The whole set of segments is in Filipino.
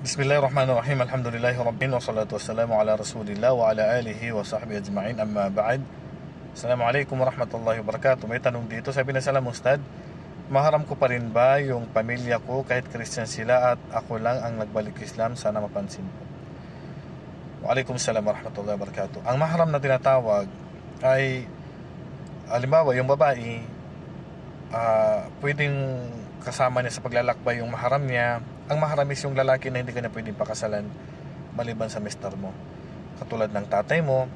Bismillahirrahmanirrahim. Alhamdulillahi Rabbil wa salatu wassalamu ala Rasulillah wa ala alihi wa sahbihi ajma'in. Amma ba'd. Assalamualaikum warahmatullahi wabarakatuh. May tanong dito. Sabi na salam Ustad, maharam ko pa rin ba yung pamilya ko kahit Christian sila at ako lang ang nagbalik Islam? Sana mapansin po. Waalaikumsalam warahmatullahi wabarakatuh. Ang maharam na tinatawag ay halimbawa yung babae ah, pwedeng kasama niya sa paglalakbay yung maharam niya. Ang maharam is yung lalaki na hindi ka na pwedeng pakasalan maliban sa mister mo. Katulad ng tatay mo,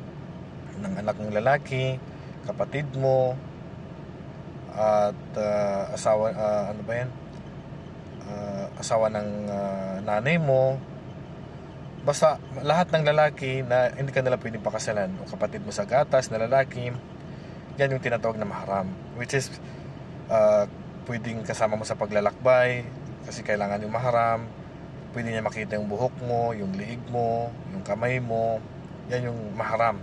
ng anak mong lalaki, kapatid mo, at ah, asawa, ah, ano ba yan? Ah, asawa ng ah, nanay mo. Basta lahat ng lalaki na hindi ka nila pwedeng pakasalan o kapatid mo sa gatas na lalaki, yan yung tinatawag na maharam. Which is, uh, pwedeng kasama mo sa paglalakbay kasi kailangan yung maharam. Pwede niya makita yung buhok mo, yung liig mo, yung kamay mo. Yan yung maharam.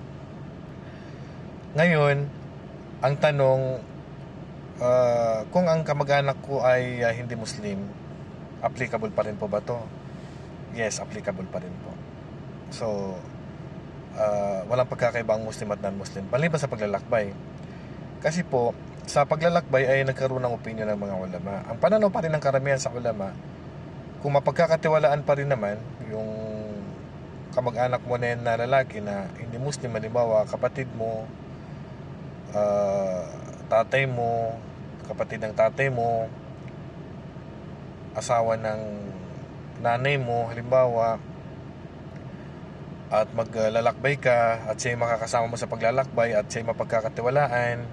Ngayon, ang tanong, uh, kung ang kamag-anak ko ay uh, hindi Muslim, applicable pa rin po ba to? Yes, applicable pa rin po. So, uh, walang pagkakaiba ang Muslim at non-Muslim. Maliban sa paglalakbay. Kasi po, sa paglalakbay ay nagkaroon ng opinion ng mga ulama. Ang pananaw pa rin ng karamihan sa ulama, kung mapagkakatiwalaan pa rin naman yung kamag-anak mo na yan na lalaki na hindi Muslim, halimbawa kapatid mo, ah, tatay mo, kapatid ng tatay mo, asawa ng nanay mo, halimbawa, at maglalakbay ka at siya makakasama mo sa paglalakbay at siya mapagkakatiwalaan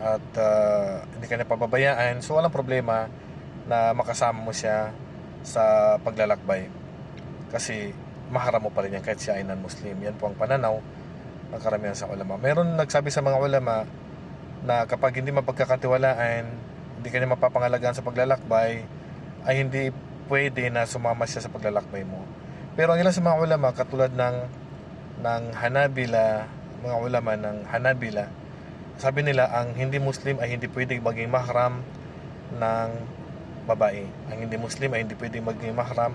at ah, hindi ka na pababayaan so walang problema na makasama mo siya sa paglalakbay. Kasi maharam mo pa rin yan kahit siya ay non-Muslim. Yan po ang pananaw ng karamihan sa ulama. Meron nagsabi sa mga ulama na kapag hindi mapagkakatiwalaan hindi ka na mapapangalagaan sa paglalakbay ay hindi pwede na sumama siya sa paglalakbay mo. Pero ang ilan sa mga ulama katulad ng ng Hanabila mga ulama ng Hanabila sabi nila ang hindi Muslim ay hindi pwedeng maging mahram ng babae. Ang hindi Muslim ay hindi pwedeng maging mahram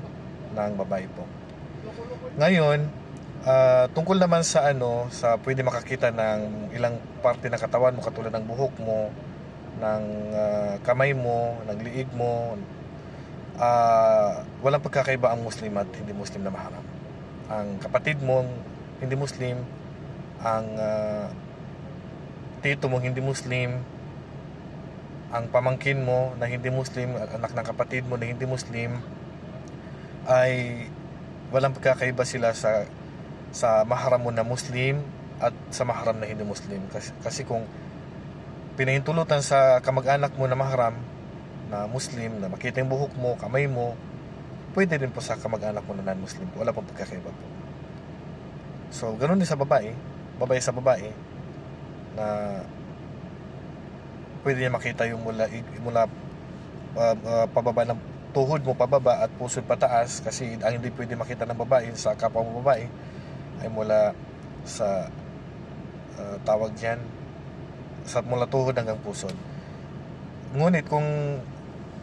ng babae po. Ngayon, ah, tungkol naman sa ano, sa pwede makakita ng ilang parte ng katawan mo katulad ng buhok mo, ng ah, kamay mo, ng liig mo, ah, walang pagkakaiba ang Muslim at hindi Muslim na mahram. Ang kapatid mo, hindi Muslim, ang ah, tito mong hindi Muslim, ang pamangkin mo na hindi Muslim, anak ng kapatid mo na hindi Muslim, ay walang pagkakaiba sila sa sa maharam mo na Muslim at sa maharam na hindi Muslim. Kasi, kasi kung pinahintulutan sa kamag-anak mo na maharam na Muslim, na makita yung buhok mo, kamay mo, pwede rin po sa kamag-anak mo na non-Muslim. Wala pong pagkakaiba po. So, ganun din sa babae. Babae sa babae na pwede niya makita yung mula mula uh, uh, pababa ng tuhod mo pababa at puso pataas kasi ang hindi pwede makita ng babae sa kapwa mo babae ay mula sa uh, tawag diyan sa mula tuhod hanggang puso. Ngunit kung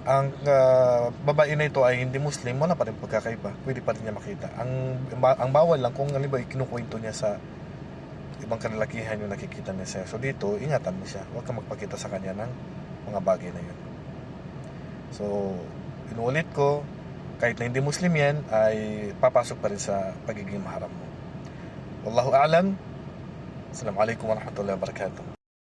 ang uh, babae na ito ay hindi Muslim, wala pa rin pagkakaiba. Pwede pa rin niya makita. Ang, ang bawal lang kung halimbawa ikinukwento niya sa ibang kalalakihan yung nakikita niya siya. So dito, ingatan mo siya. Huwag kang magpakita sa kanya ng mga bagay na yun. So, inuulit ko, kahit na hindi Muslim yan, ay papasok pa rin sa pagiging maharam mo. Wallahu a'lam. Assalamualaikum warahmatullahi wabarakatuh.